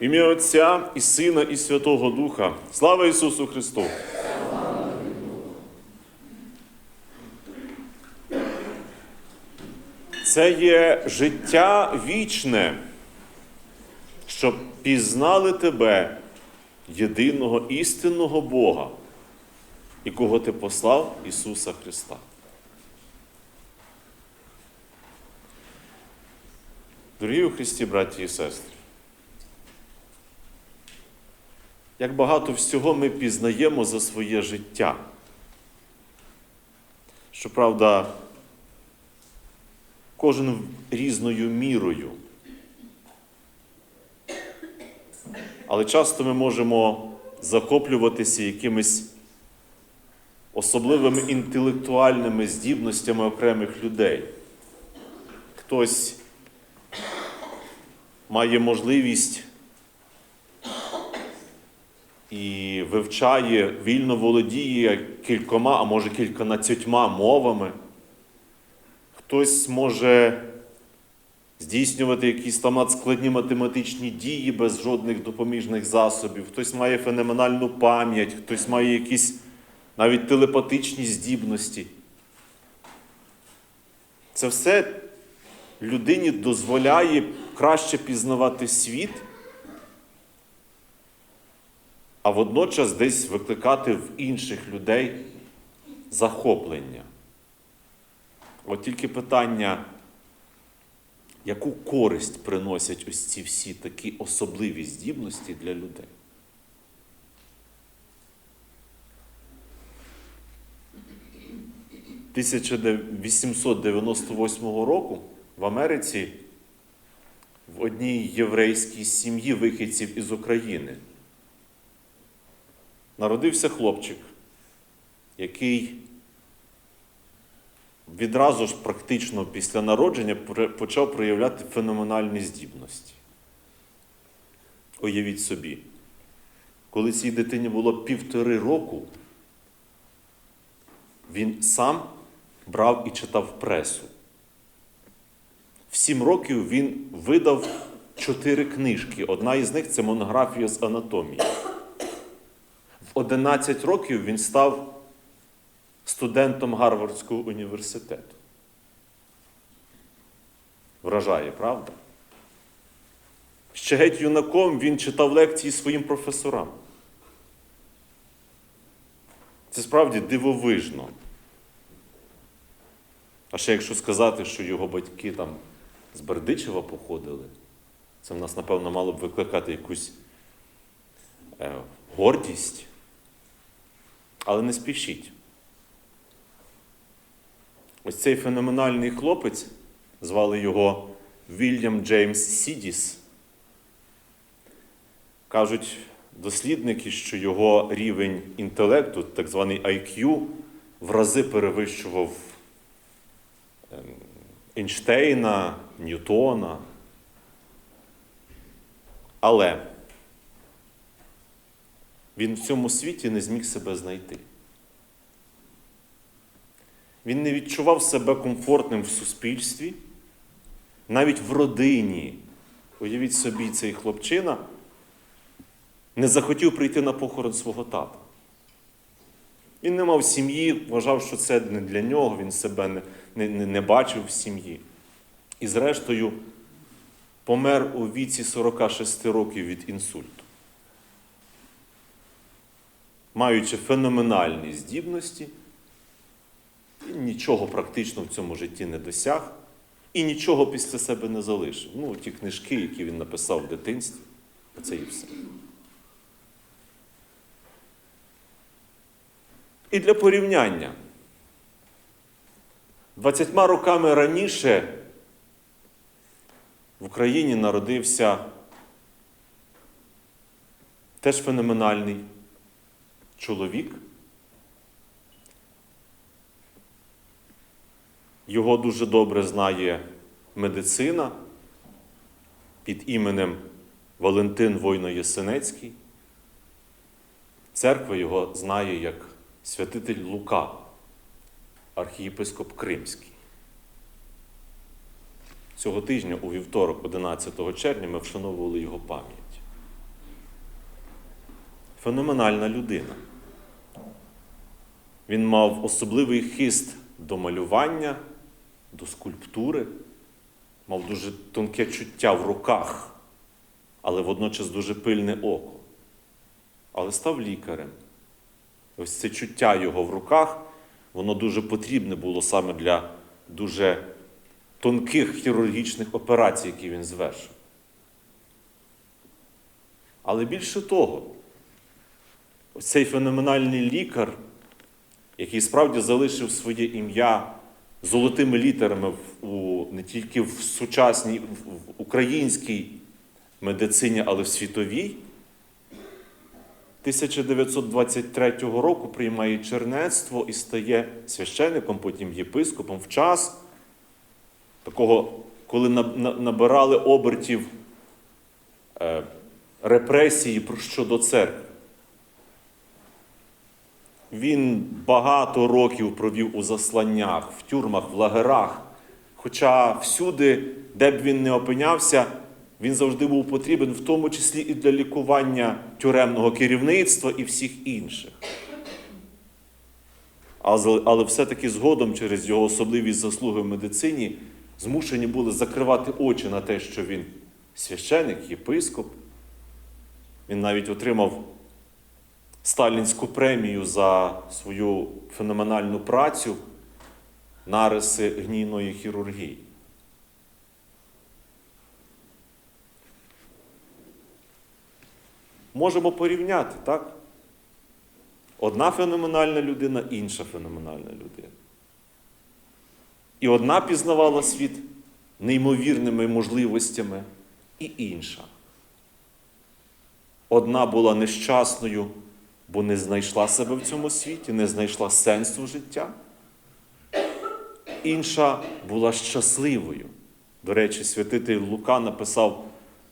Ім'я Отця і Сина, і Святого Духа. Слава Ісусу Христу! Це є життя вічне, щоб пізнали тебе, єдиного істинного Бога, і кого ти послав Ісуса Христа. Дорогі у Христі, браті і сестри, як багато всього ми пізнаємо за своє життя. Щоправда, кожен різною мірою. Але часто ми можемо захоплюватися якимись особливими інтелектуальними здібностями окремих людей. Хтось має можливість і вивчає, вільно володіє кількома, а може кільканадцятьма мовами. Хтось може здійснювати якісь там надскладні математичні дії без жодних допоміжних засобів, хтось має феноменальну пам'ять, хтось має якісь навіть телепатичні здібності. Це все людині дозволяє краще пізнавати світ, а водночас десь викликати в інших людей захоплення. От тільки питання, яку користь приносять ось ці всі такі особливі здібності для людей? – 1898 року в Америці в одній єврейській сім'ї вихідців із України народився хлопчик, який відразу ж практично після народження почав проявляти феноменальні здібності. Уявіть собі, коли цій дитині було півтори року, він сам брав і читав пресу. В сім років він видав чотири книжки. Одна із них це монографія з анатомії. В 11 років він став студентом Гарвардського університету. Вражає, правда? Ще геть юнаком він читав лекції своїм професорам. Це справді дивовижно. А ще якщо сказати, що його батьки там з Бердичева походили, це в нас, напевно, мало б викликати якусь е, гордість. Але не спішіть. Ось цей феноменальний хлопець, звали його Вільям Джеймс Сідіс. Кажуть дослідники, що його рівень інтелекту, так званий IQ, в рази перевищував ем, Ейнштейна, Ньютона. Але він в цьому світі не зміг себе знайти. Він не відчував себе комфортним в суспільстві, навіть в родині. Уявіть собі, цей хлопчина не захотів прийти на похорон свого тата. Він не мав сім'ї, вважав, що це не для нього, він себе не, не, не бачив в сім'ї. І, зрештою, помер у віці 46 років від інсульту. Маючи феноменальні здібності, він нічого практично в цьому житті не досяг і нічого після себе не залишив. Ну, ті книжки, які він написав в дитинстві, оце і все. І для порівняння. 20 роками раніше в Україні народився теж феноменальний чоловік. Його дуже добре знає медицина під іменем Валентин Войно-Єсенецький. Церква його знає як святитель Лука, архієпископ Кримський. Цього тижня, у вівторок, 11 червня, ми вшановували його пам'ять. Феноменальна людина. Він мав особливий хист до малювання, до скульптури, мав дуже тонке чуття в руках, але водночас дуже пильне око. Але став лікарем. Ось це чуття його в руках, воно дуже потрібне було саме для дуже тонких хірургічних операцій, які він звершив. Але більше того, цей феноменальний лікар, який справді залишив своє ім'я золотими літерами у, не тільки в сучасній, в, українській медицині, але в світовій, 1923 року приймає чернецтво і стає священником, потім єпископом в час такого, коли на- на- набирали обертів е, репресії щодо церкви. Він багато років провів у засланнях, в тюрмах, в лагерах. Хоча всюди, де б він не опинявся, він завжди був потрібен, в тому числі і для лікування тюремного керівництва і всіх інших. Але все-таки згодом через його особливі заслуги в медицині змушені були закривати очі на те, що він священик, єпископ. Він навіть отримав сталінську премію за свою феноменальну працю нариси гнійної хірургії. Можемо порівняти, так? Одна феноменальна людина, інша феноменальна людина. І одна пізнавала світ неймовірними можливостями, і інша. Одна була нещасною, бо не знайшла себе в цьому світі, не знайшла сенсу життя. Інша була щасливою. До речі, святитель Лука написав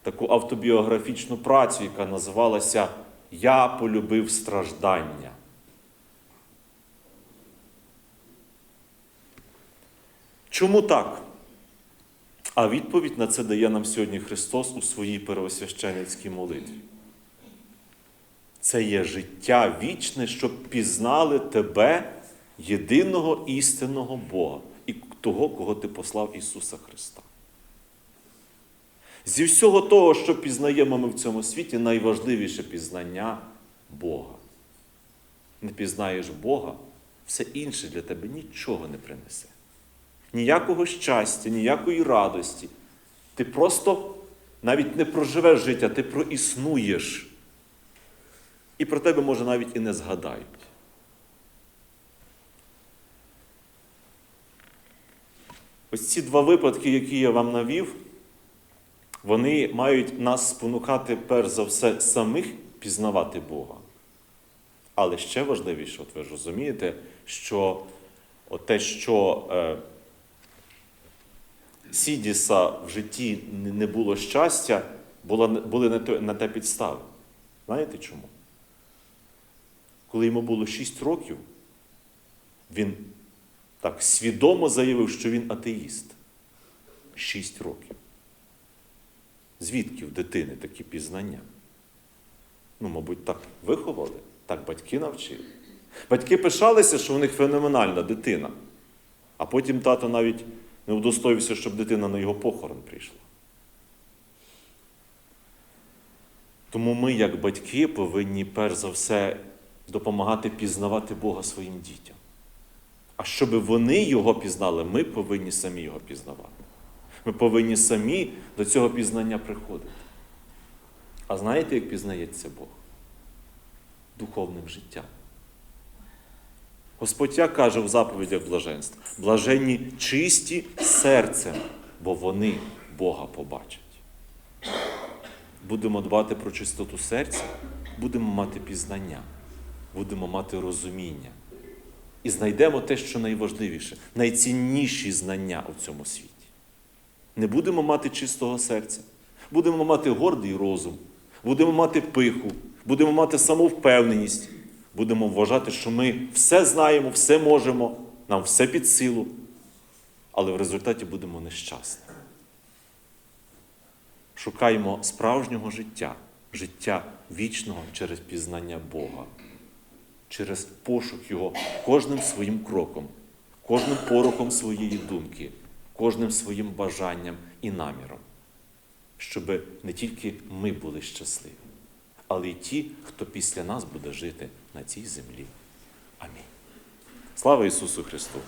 таку автобіографічну працю, яка називалася Я полюбив страждання. Чому так? А відповідь на це дає нам сьогодні Христос у своїй первосвященницькій молитві. Це є життя вічне, щоб пізнали тебе, єдиного істинного Бога і того, кого ти послав Ісуса Христа. Зі всього того, що пізнаємо ми в цьому світі, найважливіше пізнання Бога. Не пізнаєш Бога, все інше для тебе нічого не принесе. Ніякого щастя, ніякої радості. Ти просто навіть не проживеш життя, ти проіснуєш. І про тебе, може, навіть і не згадають. Ось ці два випадки, які я вам навів, вони мають нас спонукати, перш за все, самих пізнавати Бога. Але ще важливіше, от ви ж розумієте, що от те, що е, Сідіса в житті не- було щастя, була, були на те, на те підстави. Знаєте чому? Коли йому було 6 років, він так свідомо заявив, що він атеїст. 6 років. Звідки в дитини такі пізнання? Ну, мабуть, так виховали, так батьки навчили. Батьки пишалися, що у них феноменальна дитина. А потім тато навіть не удостоївся, щоб дитина на його похорон прийшла. Тому ми, як батьки, повинні перш за все допомагати пізнавати Бога своїм дітям. А щоб вони його пізнали, ми повинні самі його пізнавати. Ми повинні самі до цього пізнання приходити. А знаєте, як пізнається Бог? Духовним життям. Господь як каже в заповідях блаженства: блаженні чисті серцем, бо вони Бога побачать. Будемо дбати про чистоту серця, будемо мати пізнання, будемо мати розуміння. І знайдемо те, що найважливіше, найцінніші знання у цьому світі. Не будемо мати чистого серця, будемо мати гордий розум, будемо мати пиху, будемо мати самовпевненість, будемо вважати, що ми все знаємо, все можемо, нам все під силу, але в результаті будемо нещасні. Шукаємо справжнього життя, життя вічного через пізнання Бога, через пошук Його кожним своїм кроком, кожним порохом своєї думки, кожним своїм бажанням і наміром, щоб не тільки ми були щасливі, але й ті, хто після нас буде жити на цій землі. Амінь. Слава Ісусу Христу!